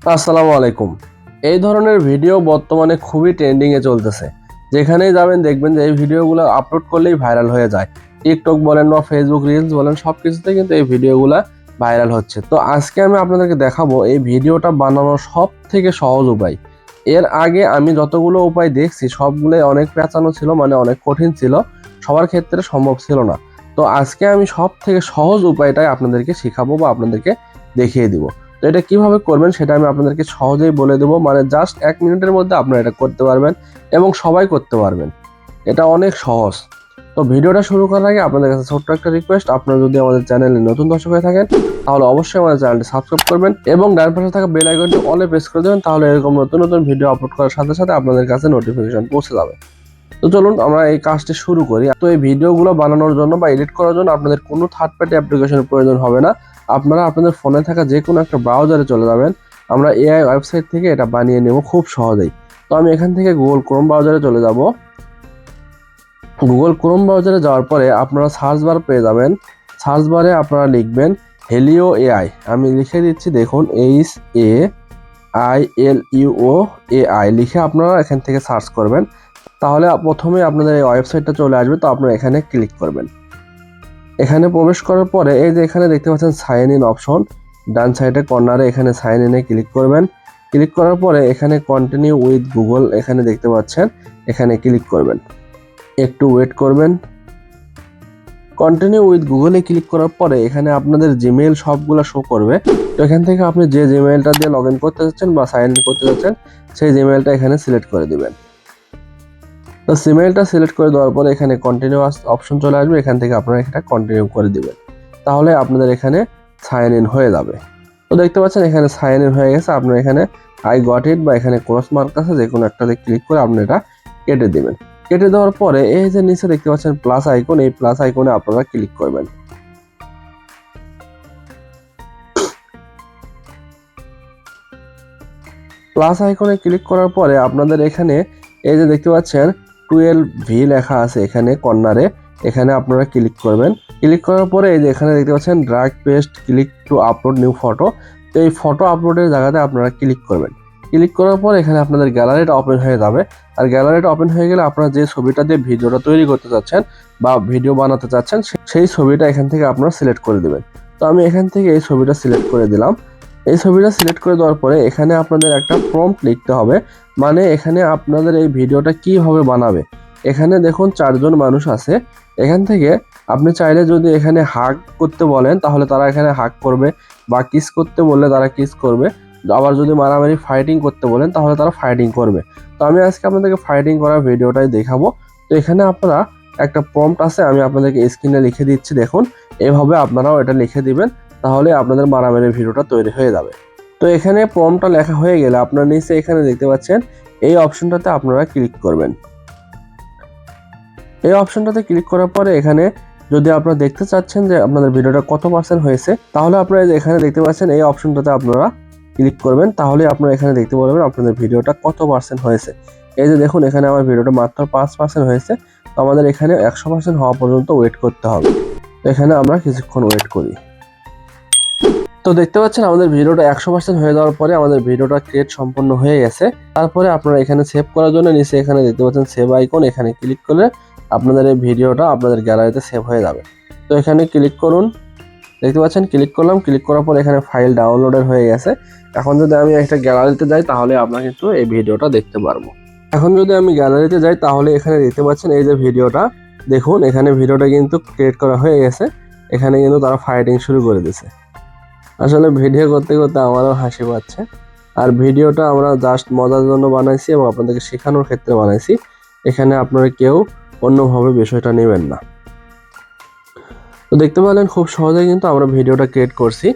আসসালামু আলাইকুম। এই ধরনের ভিডিও বর্তমানে খুবই ট্রেন্ডিংয়ে চলতেছে। যেখানেই যাবেন দেখবেন যে এই ভিডিওগুলো আপলোড করলেই ভাইরাল হয়ে যায়। টিকটক বলেন বা ফেসবুক রিলস বলেন সব কিছুতে কিন্তু এই ভিডিওগুলো ভাইরাল হচ্ছে। তো আজকে আমি আপনাদেরকে দেখাবো এই ভিডিওটা বানানোর সব থেকে সহজ উপায়। এর আগে আমি যতগুলো উপায় দেখছি, সবগুলোই অনেক পেঁচানো ছিল মানে অনেক কঠিন ছিল, সবার ক্ষেত্রে সম্ভব ছিল না। তো আজকে আমি সব থেকে সহজ উপায়টাই আপনাদেরকে শেখাবো বা আপনাদেরকে দেখিয়ে দিব। তো এটা কীভাবে করবেন সেটা আমি আপনাদেরকে সহজেই বলে দেবো। মানে জাস্ট এক মিনিটের মধ্যে আপনারা এটা করতে পারবেন এবং সবাই করতে পারবেন। এটা অনেক সহজ। তো ভিডিওটা শুরু করার আগে আপনাদের কাছে ছোট্ট একটা রিকোয়েস্ট আপনারা যদি আমাদের চ্যানেলে নতুন দর্শক হয়ে থাকেন, তাহলে অবশ্যই আমাদের চ্যানেলটি সাবস্ক্রাইব করবেন এবং ডান পাশে থাকা বেল আইকনটি অলে প্রেস করে দেবেন, তাহলে এরকম নতুন নতুন ভিডিও আপলোড করার সাথে সাথে আপনাদের কাছে নোটিফিকেশন পৌঁছে যাবে। তো চলুন আমরা এই কাজটি শুরু করি। তো এই ভিডিওগুলো বানানোর জন্য বা এডিট করার জন্য আপনাদের কোনো থার্ড পার্টি অ্যাপ্লিকেশনের প্রয়োজন হবে না। আপনারা আপনাদের ফোনে থাকা যে কোনো একটা ব্রাউজারে চলে যাবেন। আমরা এআই ওয়েবসাইট থেকে এটা বানিয়ে নেব খুব সহজেই। তো আমি এখান থেকে গুগল ক্রোম ব্রাউজারে চলে যাব। গুগল ক্রোম ব্রাউজারে যাওয়ার পরে আপনারা সার্চ বার পেয়ে যাবেন। সার্চ বারে আপনারা লিখবেন হেলিও এআই আমি লিখে দিচ্ছি, দেখুন H A I L U O A I লিখে আপনারা এখান থেকে সার্চ করবেন। তাহলে প্রথমে আপনাদের এই ওয়েবসাইটটা চলে আসবে, তো আপনারা এখানে ক্লিক করবেন। এখানে প্রবেশ করার পরে এই যে এখানে দেখতে পাচ্ছেন সাইন ইন অপশন ডান সাইডে কর্নারে এখানে সাইন ইনে ক্লিক করবেন। ক্লিক করার পরে এখানে কন্টিনিউ উইথ গুগল এখানে দেখতে পাচ্ছেন, এখানে ক্লিক করবেন। একটু ওয়েট করবেন। কন্টিনিউ উইথ গুগলে ক্লিক করার পরে এখানে আপনাদের জিমেইল সবগুলো শো করবে। তো এখান থেকে আপনি যে জিমেইলটা দিয়ে লগ করতে চাচ্ছেন বা সাইন ইন করতে চাচ্ছেন সেই জিমেইলটা এখানে সিলেক্ট করে দিবেন। তো সিমেইলটা সিলেক্ট করে দেওয়ার পরে এখানে কন্টিনিউয়াস অপশন চলে আসবে। এখান থেকে আপনারা এটা কন্টিনিউ করে দিবেন। তাহলে আপনাদের এখানে সাইন ইন হয়ে যাবে। তো দেখতে পাচ্ছেন এখানে সাইন ইন হয়ে গেছে। আপনার এখানে আই গট ইট বা এখানে ক্রস মার্ক আছে, যে কোনো একটাতে ক্লিক করে আপনি এটা কেটে দেবেন। কেটে দেওয়ার পরে এই যে নিচে দেখতে পাচ্ছেন প্লাস আইকন এই প্লাস আইকনে আপনারা ক্লিক করবেন। প্লাস আইকনে ক্লিক করার পরে আপনাদের এখানে এই যে দেখতে পাচ্ছেন টুয়েলভ ভি লেখা আছে এখানে, কর্নারে। এখানে আপনারা ক্লিক করবেন। ক্লিক করার পরে এই যে এখানে দেখতে পাচ্ছেন drag paste click to upload new photo তো এই ফটো আপলোডের জায়গাতে আপনারা ক্লিক করবেন। ক্লিক করার পর এখানে আপনাদের গ্যালারিটা ওপেন হয়ে যাবে। আর গ্যালারিটা ওপেন হয়ে গেলে আপনারা যে ছবিটা দিয়ে ভিডিওটা তৈরি করতে চাচ্ছেন বা ভিডিও বানাতে চাচ্ছেন সেই ছবিটা এখান থেকে আপনারা সিলেক্ট করে দেবেন। তো আমি এখান থেকে এই ছবিটা সিলেক্ট করে দিলাম। এই ছবিটা সিলেক্ট করে দেওয়ার পরে এখানে আপনাদের একটা প্রম্পট লিখতে হবে। মানে এখানে আপনাদের এই ভিডিওটা কীভাবে বানাবে? এখানে দেখুন চারজন মানুষ আছে। এখান থেকে আপনি চাইলে যদি এখানে হাক করতে বলেন, তাহলে তারা এখানে হাক করবে বা কিস করতে বললে তারা কিস করবে। আবার যদি মারামারি ফাইটিং করতে বলেন, তাহলে তারা ফাইটিং করবে। তো আমি আজকে আপনাদেরকে ফাইটিং করার ভিডিওটাই দেখাবো। তো এখানে আপনারা একটা প্রম্পট আছে, আমি আপনাদেরকে স্ক্রিনে লিখে দিচ্ছি, দেখুন। এভাবে আপনারাও এটা লিখে দিবেন। তাহলে আপনাদের মারামারি ভিডিওটা তৈরি হয়ে যাবে। তো এখানে প্রম্পটটা লেখা হয়ে গেলে আপনার নিচে এখানে দেখতে পাচ্ছেন, এই অপশনটাতে আপনারা ক্লিক করবেন। এই অপশনটাতে ক্লিক করার পরে এখানে যদি আপনারা দেখতে চাচ্ছেন যে আপনাদের ভিডিওটা কত পার্সেন্ট হয়েছে, তাহলে আপনারা এখানে দেখতে পাচ্ছেন, এই অপশনটাতে আপনারা ক্লিক করবেন। তাহলে আপনারা এখানে দেখতে পারবেন আপনাদের ভিডিওটা কত পার্সেন্ট হয়েছে। এই যে দেখুন, এখানে আমার ভিডিওটা মাত্র পাঁচ পার্সেন্ট হয়েছে। তো আমাদের এখানে একশো পার্সেন্ট হওয়া পর্যন্ত ওয়েট করতে হবে। এখানে আমরা কিছুক্ষণ ওয়েট করি। তো দেখতে পাচ্ছেন, আমাদের ভিডিওটা একশো পার্সেন্ট হয়ে যাওয়ার পরে আমাদের ভিডিওটা ক্রিয়েট সম্পন্ন হয়ে গেছে। তারপরে আপনারা এখানে সেভ করার জন্য নিচে এখানে দেখতে পাচ্ছেন সেভ আইকন এখানে ক্লিক করলে আপনাদের এই ভিডিওটা আপনাদের গ্যালারিতে সেভ হয়ে যাবে। তো এখানে ক্লিক করুন, দেখতে পাচ্ছেন ক্লিক করলাম ক্লিক করার পর এখানে ফাইল ডাউনলোডের হয়ে গেছে। এখন যদি আমি একটা গ্যালারিতে যাই, তাহলে আপনারা কিন্তু এই ভিডিওটা দেখতে পারব। এখন যদি আমি গ্যালারিতে যাই, তাহলে এখানে দেখতে পাচ্ছেন, এই যে ভিডিওটা, দেখুন, এখানে ভিডিওটা কিন্তু ক্রিয়েট করা হয়ে গেছে। এখানে কিন্তু তারা ফাইটিং শুরু করে দিয়েছে। আসলে ভিডিও করতে করতে আমারও হাসি পাচ্ছে। আর ভিডিওটা আমরা জাস্ট মজার জন্য বানাইছি এবং আপনাদেরকে শেখানোর ক্ষেত্রে বানাইছি। এখানে আপনারা কেউ অন্যভাবে বিষয়টা নেবেন না। তো দেখতে পেলেন খুব সহজেই কিন্তু আমরা ভিডিওটা ক্রিয়েট করছি।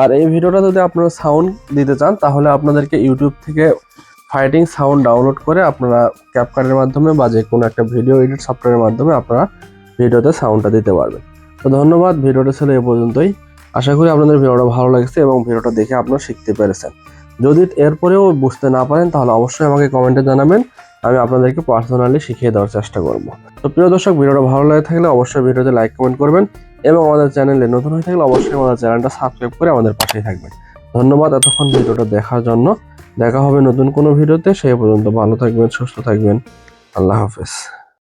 আর এই ভিডিওটা যদি আপনারা সাউন্ড দিতে চান, তাহলে আপনাদেরকে ইউটিউব থেকে ফাইটিং সাউন্ড ডাউনলোড করে আপনারা ক্যাপকার্টের মাধ্যমে বা যে কোনো একটা ভিডিও এডিট সফটওয়্যারের মাধ্যমে আপনারা ভিডিওতে সাউন্ডটা দিতে পারবেন। তো ধন্যবাদ, ভিডিওটা ছিল এ পর্যন্তই। আশা করি আপনাদের ভিডিওটা ভালো লাগছে এবং ভিডিওটা দেখে আপনারা শিখতে পেরেছেন। যদি এরপরেও বুঝতে না পারেন, তাহলে অবশ্যই আমাকে কমেন্টে জানাবেন। আমি আপনাদেরকে পার্সোনালি শিখিয়ে দেওয়ার চেষ্টা করব। তো প্রিয় দর্শক, ভিডিওটা ভালো লাগে থাকলে অবশ্যই ভিডিওতে লাইক, কমেন্ট করবেন এবং আমাদের চ্যানেলে নতুন হয়ে থাকলে অবশ্যই আমাদের চ্যানেলটা সাবস্ক্রাইব করে আমাদের পাশেই থাকবেন। ধন্যবাদ এতক্ষণ ভিডিওটা দেখার জন্য। দেখা হবে নতুন কোনো ভিডিওতে। সেই পর্যন্ত ভালো থাকবেন, সুস্থ থাকবেন। আল্লাহ হাফেজ।